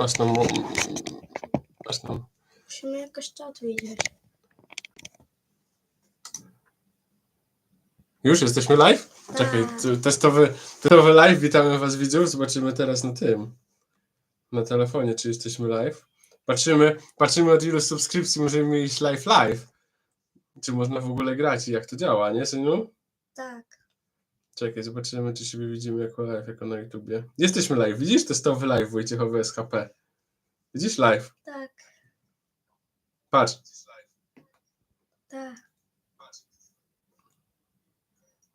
aż nam... Aż nam... Musimy jakoś to odwiedzić. Już jesteśmy live? Czekaj, Tak. t- testowy, testowy live, witamy was widzów, zobaczymy teraz na tym, na telefonie, czy jesteśmy live. Patrzymy, patrzymy od ilu subskrypcji możemy iść live live. Czy można w ogóle grać i jak to działa, nie synu? Tak. Czekaj, zobaczymy, czy siebie widzimy jako live, jako na YouTubie. Jesteśmy live, widzisz? Testowy live Wojciechowy SHP. Widzisz live? Tak. Patrz. Tak.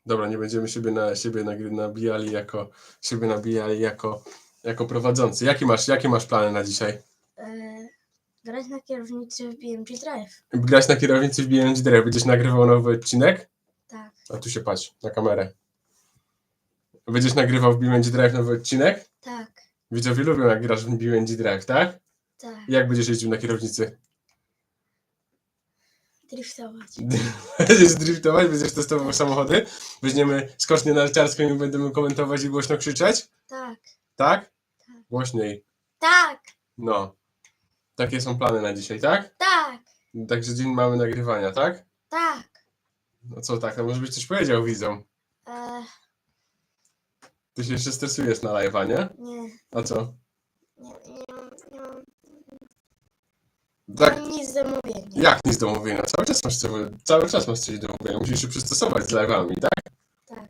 Dobra, nie będziemy siebie na siebie nabijali jako siebie nabijali jako, jako prowadzący. Jaki masz, jakie masz plany na dzisiaj? E, grać na kierownicy w BMG Drive. Grać na kierownicy w BMG Drive. Będziesz nagrywał nowy odcinek? Tak. A tu się patrz, na kamerę. Będziesz nagrywał w BMG Drive nowy odcinek? Tak. Widzowie lubią jak grasz w BMG Drive, tak? Tak. Jak będziesz jeździł na kierownicy? Driftować. Będziesz driftować, będziesz testował samochody? Weźmiemy skocznię narciarską i będziemy komentować i głośno krzyczeć? Tak. Tak? Tak. Głośniej. Tak. No. Takie są plany na dzisiaj, tak? Tak. Także dzień mamy nagrywania, tak? Tak. No co tak, no może byś coś powiedział widzom. E, Ty się jeszcze stresujesz na live'a, nie? nie. A co? Nie, nie, mam, nie mam, Tak, nie mam nic do mówienia. jak nic do mówienia? Cały czas masz, coś- cały czas masz coś do mówienia. Musisz się przystosować z live'ami, tak? Tak.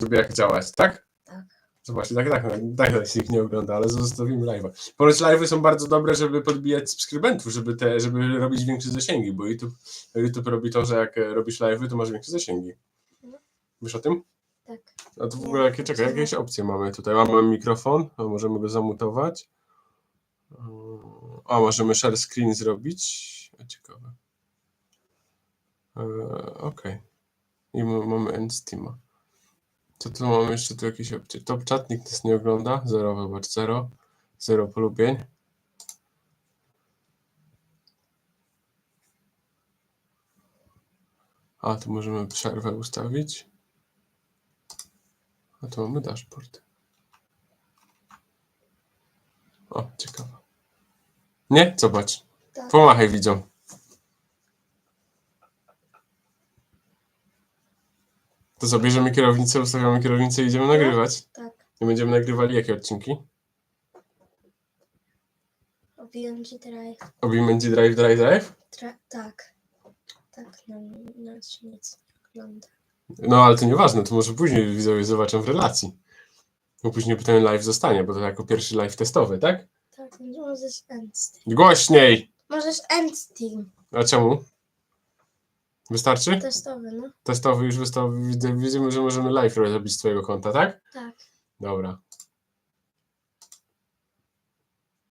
Lubię jak działać, tak? Tak. Zobaczcie, tak, tak, tak, tak, tak nikt nie ogląda, ale zostawimy live'a. Ponoć live'y są bardzo dobre, żeby podbijać subskrybentów, żeby, te, żeby robić większe zasięgi, bo YouTube, YouTube robi to, że jak e, robisz live'y, to masz większe zasięgi. Mhm. Wiesz o tym? Tak. A to w ogóle jakie, czekaj, jakieś opcje mamy tutaj? Mamy mikrofon, a możemy go zamutować. A, możemy share screen zrobić. Ciekawe. E, Okej. I ma- mamy end Steama. Co tu mamy jeszcze tu jakieś opcje? Top chat nikt nas nie ogląda. Zero, wybacz, zero. Zero polubień. A, tu możemy przerwę ustawić. A tu mamy dashboard. O, ciekawe. Nie? Zobacz. Tak. Pomachaj widzom. To co, bierzemy kierownicę, ustawiamy kierownicę i idziemy nagrywać. Tak. I będziemy nagrywali jakie odcinki? O BMG Drive. O BMG Drive, Drive, Drive? Tra- tak. Tak, na, na się nic nie ogląda. No ale to nieważne, to może później widzowie zobaczą w relacji. Bo później ten live zostanie, bo to jako pierwszy live testowy, tak? Tak, możesz end Steam. Głośniej! Możesz end Steam. A czemu? Wystarczy? Testowy, no. Testowy już wystał, widzę, widzimy, że możemy live robić z twojego konta, tak? Tak. Dobra.